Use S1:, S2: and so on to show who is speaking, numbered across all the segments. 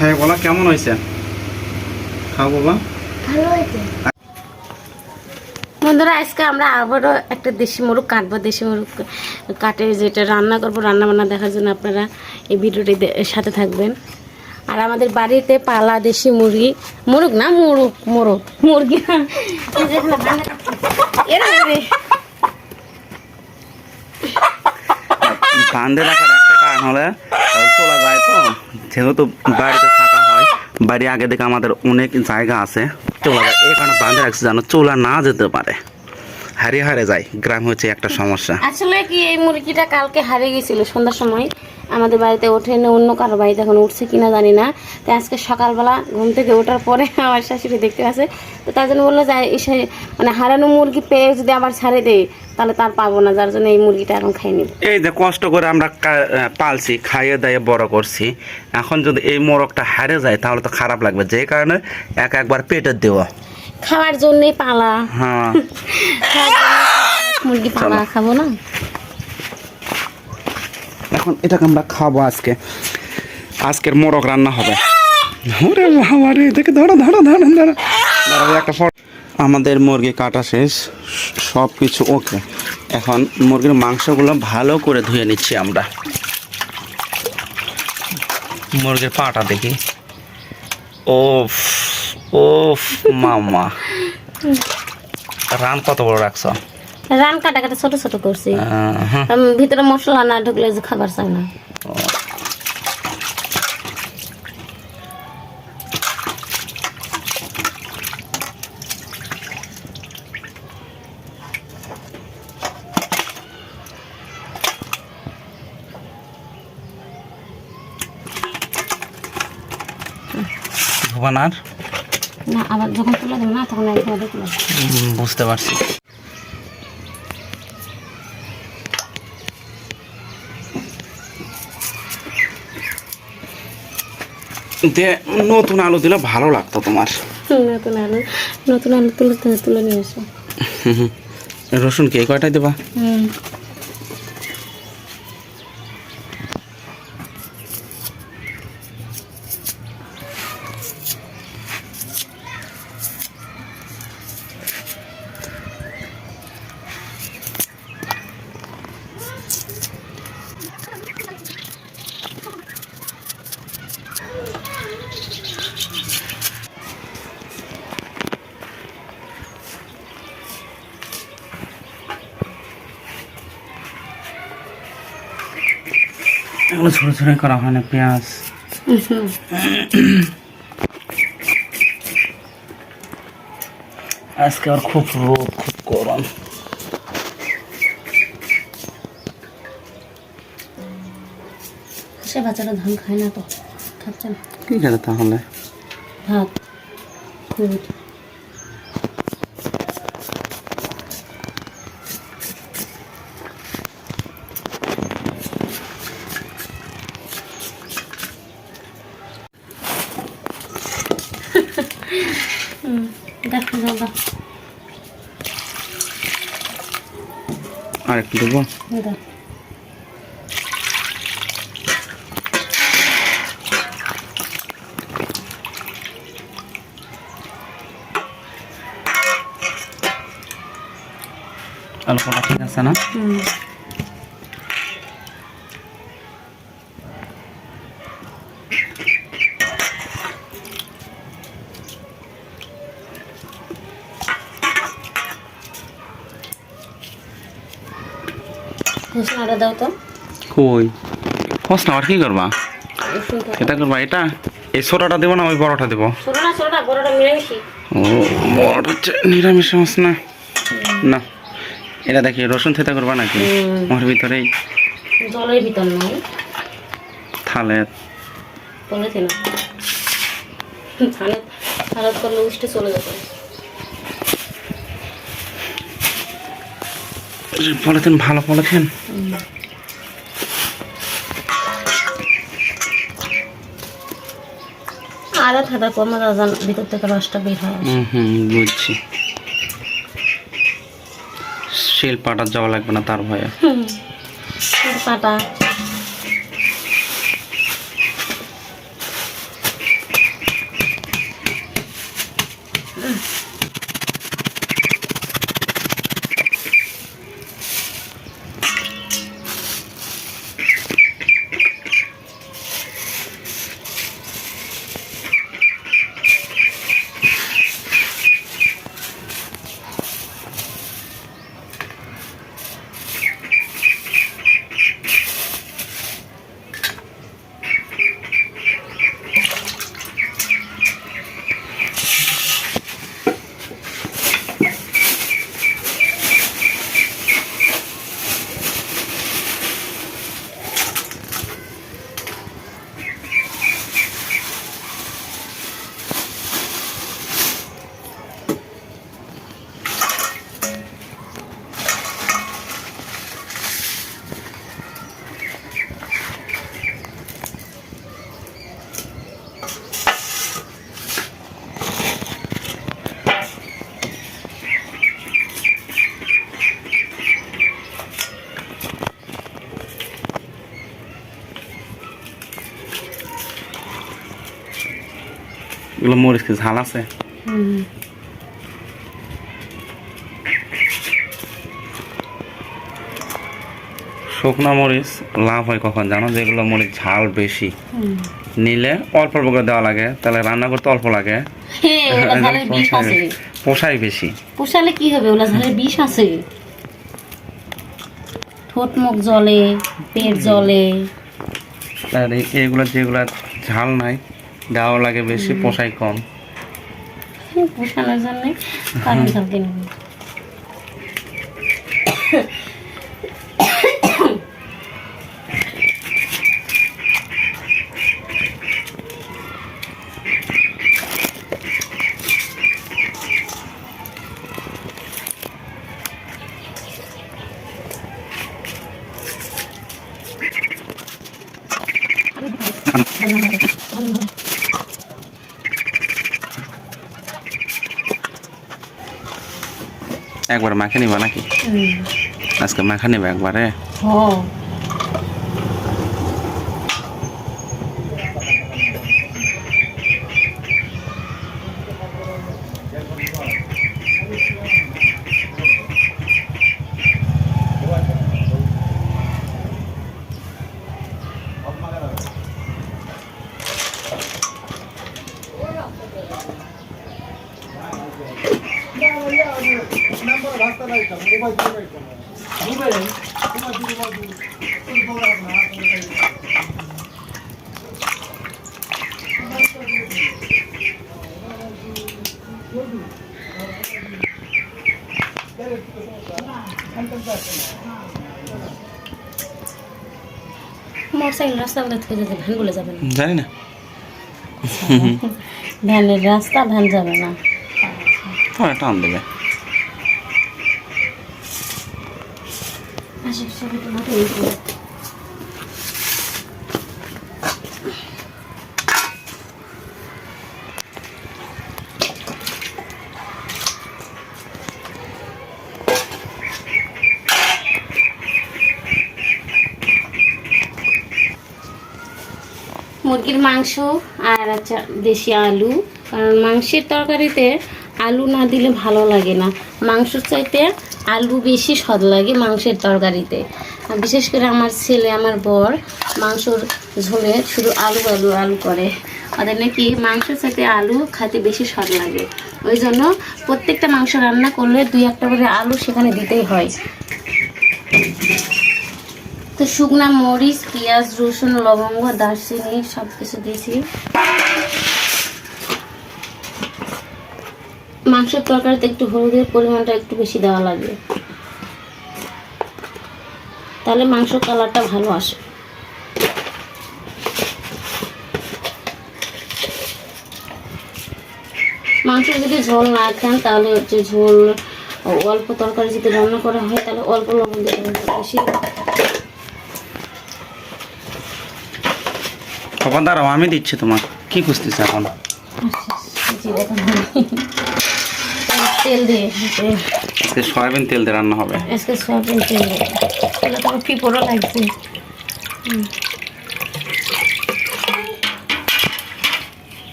S1: খাই বলা কেমন হয়েছে? খাও বাবা।
S2: ভালো হয়েছে।
S3: বন্ধুরা আজকে আমরা আবারও একটা দেশি মোরগ কাটবো দেশি মোরগ কাটে যেটা রান্না করব রান্না বান্না দেখার জন্য আপনারা এই ভিডিওটি সাথে থাকবেন। আর আমাদের বাড়িতে পালা দেশি মুরগি মোরগ না মোরগ মোরগ মুরগি।
S1: বান্ধে রাখার একটা কারণ হলে চলা যায় তো? যেহেতু বাড়িতে থাকা হয় বাড়ি আগে থেকে আমাদের অনেক জায়গা আছে। চলা যায়। এই কারণে বান্ধে রাখছি যেন চলা না যেতে পারে। হারিয়ে হারে যায়। গ্রাম হচ্ছে একটা সমস্যা।
S3: আসলে কি এই মুরগিটা কালকে হারিয়ে গেছিল সন্ধ্যার সময়। আমাদের বাড়িতে ওঠে না অন্য কারও বাড়িতে এখন উঠছে কিনা জানি না। তো আজকে সকালবেলা ঘুম থেকে ওঠার পরে আমার শাশুড়ি দেখতে আসে। তো তার জন্য বলল যে এসে মানে হারানো মুরগি পেয়ে যদি আবার ছাড়ে দেয় তাহলে তার পাবো না। যার জন্য এই মুরগিটা এখন খাই নিব
S1: এই যে কষ্ট করে আমরা পালছি খাইয়ে দাইয়ে বড় করছি। এখন যদি এই মোরগটা হারে যায় তাহলে তো খারাপ লাগবে। যে কারণে এক একবার পেটের দেওয়া।
S3: খাওয়ার জন্যই পালা।
S1: হ্যাঁ।
S3: মুরগি পালা খাব না?
S1: এখন এটাকে আমরা খাব আজকে। আজকের মোরগ রান্না হবে। ওরে বাবা রে দেখে ধরো ধরো ধরো ধরো। একটা ফটো আমাদের মুরগি কাটা শেষ। সব কিছু ওকে। এখন মুরগির মাংসগুলো ভালো করে ধুয়ে নিচ্ছি আমরা। মুরগির পাটা দেখি। ওফ। ওফ মামা। রান কত বড় রাখছো?
S3: রান কাটা কাটা ছোট ছোট করছি। ভিতরে মশলা না ঢুকলে যে খাবার চায় না।
S1: ভুবানার
S3: না আবার যখন তুলে দেবো না তখন তুলে
S1: বুঝতে পারছি। দে নতুন আলু দিলে ভালো লাগতো তোমার।
S3: নতুন আলু। নতুন আলু তুলে তুলে তুলে নিয়ে এসো।
S1: রসুন কে কয়টাই দেবা?
S3: হুম।
S1: এগুলো ছোটো ছোটো করা হয় না পেঁয়াজ। আজকে আর খুব রোদ খুব গরম।
S3: সে বাচ্চারা ধান খায় না তো খাচ্ছে না।
S1: কি খেতে তাহলে?
S3: ভাত দুধ হুম, দেখো দাদা
S1: আর একটু দেবো। কটা ঠিক আছে না?
S3: ঘোষণাটা দাও তো।
S1: কই? ফস না আর কি করবা? এটা করবা এটা? এই ছোটাটা দেবো না ওই বড়টা দেবো?
S3: না বড়টা
S1: ও হচ্ছে নিরামিষ মাছ না। না এটা দেখি রসুন থেতা করবা নাকি। ওর ভিতরেই।
S3: জলের ভিতর নয়।
S1: থালে
S3: বলেছি না হালত হালত করলে উষ্ঠে চলে যাবে।
S1: পলিথিন ভালো পলিথিন।
S3: আদা থাকা কমে দাদা ভিতর থেকে রসটা বের হয়।
S1: হুম হুম বুঝছি। শিল পাটা যাওয়া লাগবে না তার ভয়ে।
S3: পাটা।
S1: এগুলো মরিচ কি ঝাল আছে। শুকনা মরিচ লাভ হয় কখন জানো? যেগুলো মরিচ ঝাল বেশি। নিলে অল্প অল্প করে দেওয়া লাগে তাহলে রান্না করতে অল্প লাগে।
S3: হে, ওলা ঝালের বিষ আছে।
S1: পোষাই বেশি।
S3: পোষালে কি হবে? ওলা ঝালের বিষ আছে। ঠোঁট মুখ জলে পেট জলে
S1: আর এগুলো যেগুলো ঝাল নাই দেওয়া লাগে বেশি পোষাই কম।
S3: পোষানোর জন্য কারণ সব কিনে
S1: একবার মাখে নিবা নাকি? আজকে মাখা নিবা একবারে?
S3: মোটরসাইকেল রাস্তা বলে থেকে যেতে ধান বলে যাবে না।
S1: জানি না।
S3: ধানের রাস্তা ধান যাবে না।
S1: তোমার টান দেবে।
S3: আসে মুরগির মাংস আর আচ্ছা দেশি আলু। কারণ মাংসের তরকারিতে আলু না দিলে ভালো লাগে না। মাংসর চাইতে আলু বেশি স্বাদ লাগে মাংসের তরকারিতে। বিশেষ করে আমার ছেলে, আমার বর মাংসর ঝোলে শুধু আলু আলু আলু করে। ওদের নাকি মাংসের চাইতে আলু খেতে বেশি স্বাদ লাগে। ওই জন্য প্রত্যেকটা মাংস রান্না করলে দুই একটা করে আলু সেখানে দিতেই হয়। তো শুকনা মরিচ, পেঁয়াজ, রসুন, লবঙ্গ, দারচিনি সব কিছু দিয়েছি। মাংসের তরকারিতে একটু হলুদের পরিমাণটা একটু বেশি দেওয়া লাগবে তাহলে মাংস কালারটা ভালো আসে। মাংস যদি ঝোল না খান, তাহলে হচ্ছে ঝোল, অল্প তরকারি যদি রান্না করা হয়, তাহলে অল্প লবণ দিতে বেশি।
S1: কখন দাঁড়াও, আমি দিচ্ছি তোমার কি খুঁজতেছ এখন?
S3: তেল দিয়ে
S1: আজকে সয়াবিন তেল দিয়ে রান্না হবে।
S3: আজকে সয়াবিন তেল দিয়ে তাহলে তো আমার পিঁপড়ও লাগছে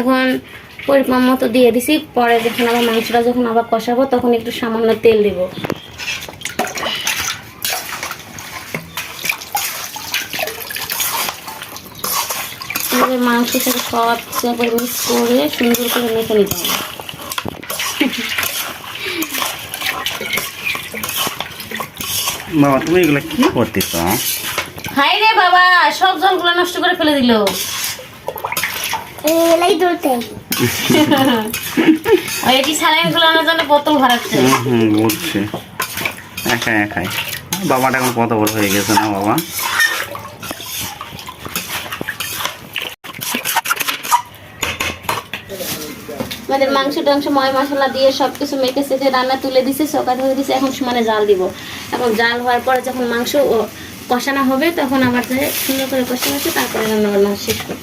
S3: এখন পরিমাণ মতো দিয়ে দিছি, পরে যখন আবার মাংসটা যখন আবার কষাবো, তখন একটু সামান্য তেল দিব। মাংসের সাথে সব একবার মিক্স করে সুন্দর করে মেখে নিতে হবে।
S1: বাবা তুমি এগুলো কি করতেছ?
S3: হাই রে বাবা সব জলগুলো নষ্ট করে ফেলে দিল।
S2: এলাই ধরতে।
S3: ওই এটি স্যালাইন গুলানোর জন্য বোতল ভরাচ্ছে
S1: হুম হুম বুঝছি। একাই একাই। বাবাটা এখন কত বড় হয়ে গেছে না বাবা?
S3: আমাদের মাংস টাংস, ময় মশলা দিয়ে সব কিছু মেখে সেখে রান্না তুলে দিছে সকাল হয়ে দিছে, এখন সমানে জাল দিব। এখন জাল হওয়ার পরে যখন মাংস কষানো হবে, তখন আবার যে সুন্দর করে কষা কষে তারপরে রান্না বান্না শেষ করব।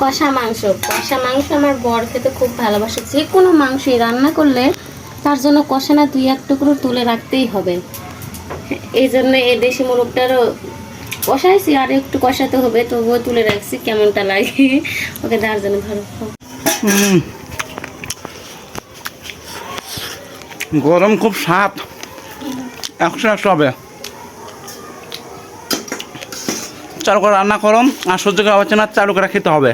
S3: কষা মাংস কষা মাংস আমার বর খেতে খুব ভালোবাসে। যে কোনো মাংসই রান্না করলে তার জন্য কষানা দুই এক টুকরো তুলে রাখতেই হবে। এই জন্য এই দেশি মোরগটারও কষাইছি, আর একটু কষাতে হবে, তবুও তুলে রাখছি, কেমনটা লাগে, ওকে তার জন্য
S1: হুম। গরম খুব স্বাদ। একশো একশো হবে। চালু করে রান্না করম আর সহ্য করা হচ্ছে না চালু করে খেতে হবে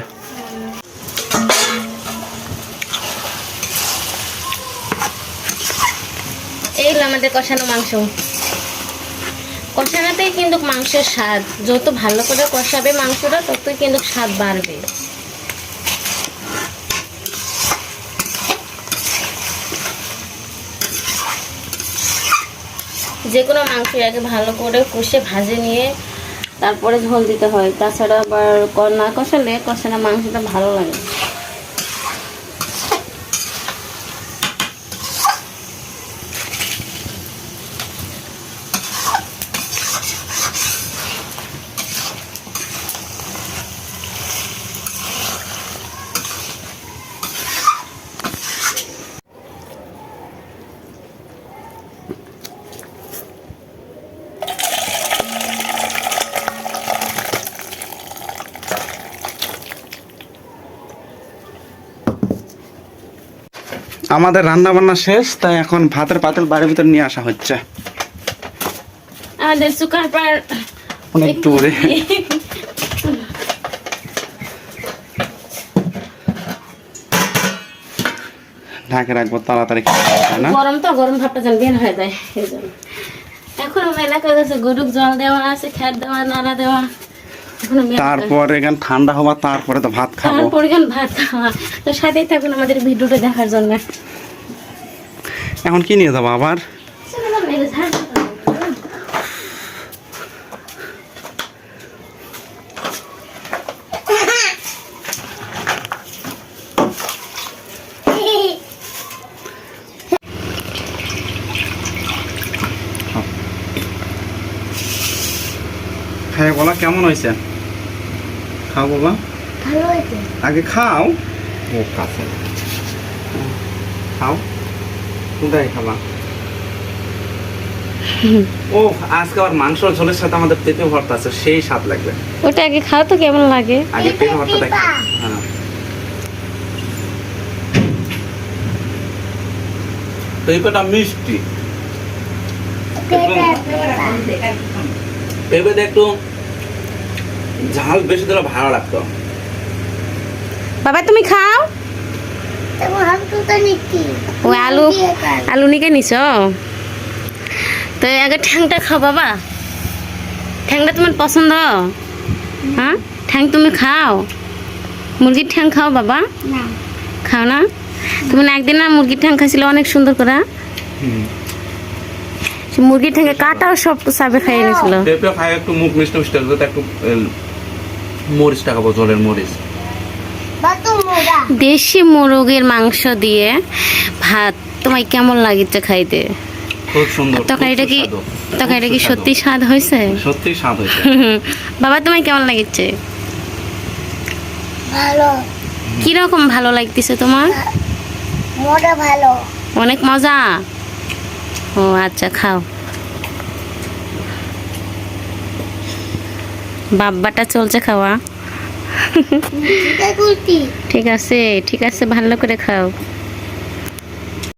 S3: এই হলো আমাদের কষানো মাংস। কষানোতেই কিন্তু মাংসের স্বাদ। যত ভালো করে কষাবে মাংসটা, ততই কিন্তু স্বাদ বাড়বে। যে কোনো মাংস আগে ভালো করে কষে ভাজে নিয়ে তারপরে ঝোল দিতে হয়। তাছাড়া আবার না কষালে কষানো মাংসটা ভালো লাগে।
S1: আমাদের রান্না বান্না শেষ তাই এখন ভাতের পাতিল বাড়ির ভিতর নিয়ে আসা হচ্ছে।
S3: আমাদের সুকার পার
S1: অনেক দূরে। ঢাকে রাখব তাড়াতাড়ি না?
S3: গরম তো গরম ভাবটা যেন বের হয়ে যায় এই জন্য। এখন আমার এলাকায় গেছে গরুক জল দেওয়া আছে খ্যাট দেওয়া নাড়া দেওয়া।
S1: তারপর এখানে ঠান্ডা হওয়া তারপরে তো ভাত খাব।
S3: তারপরে কেন ভাত খাওয়া। তো সাথেই থাকুন আমাদের ভিডিওটা দেখার জন্য।
S1: এখন কি নিয়ে যাব আবার? হ্যাঁ বলা কেমন হয়েছে? খাও বাবা।
S3: ভালো হয়েছে?
S1: আগে খাও। ও কাছে। খাও। কোনটাই খাবা? ও আজকে আবার মাংস ঝোলের সাথে আমাদের পেঁপে ভর্তা আছে সেই স্বাদ লাগবে।
S3: ওটা আগে খাও তো কেমন লাগে?
S1: আগে পেঁপে ভর্তা দেখ হ্যাঁ। পেঁপেটা মিষ্টি। পেঁপেতে একটু ঝাল বেশি দিলে ভালো লাগতো।
S3: বাবা তুমি খাও? ও আলু আলু নিকে নিছ? তো আগে ঠ্যাংটা খাও বাবা। ঠ্যাংটা তোমার পছন্দ? হ্যাঁ? ঠ্যাং তুমি খাও? মুরগির ঠ্যাং খাও বাবা। খাও না? তুমি না একদিন না মুরগির ঠ্যাং খাইছিলে অনেক সুন্দর করে সে মুরগির ঠ্যাঙ্গে কাটাও সব সাবে খাইয়ে নিয়েছিল।
S1: একটু মুখ মিষ্টি মিষ্টি একটু এ, মরিচটা খাব জলের মরিচ।
S3: দেশি মোরগের মাংস দিয়ে ভাত তোমায় কেমন লাগিছে খাইতে?
S1: খুব সুন্দর
S3: তরকারিটা কি
S1: সুস্বাদু।
S3: তরকারিটা কি সত্যি স্বাদ হয়েছে?
S1: সত্যি স্বাদ হয়েছে।
S3: বাবা তোমায় কেমন লাগিছে?
S2: ভালো।
S3: কীরকম ভালো লাগতেছে তোমার?
S2: মোটা ভালো।
S3: অনেক মজা? ও আচ্ছা খাও। বাব্বাটা চলছে খাওয়া। ঠিক আছে ঠিক আছে ভালো করে খাও।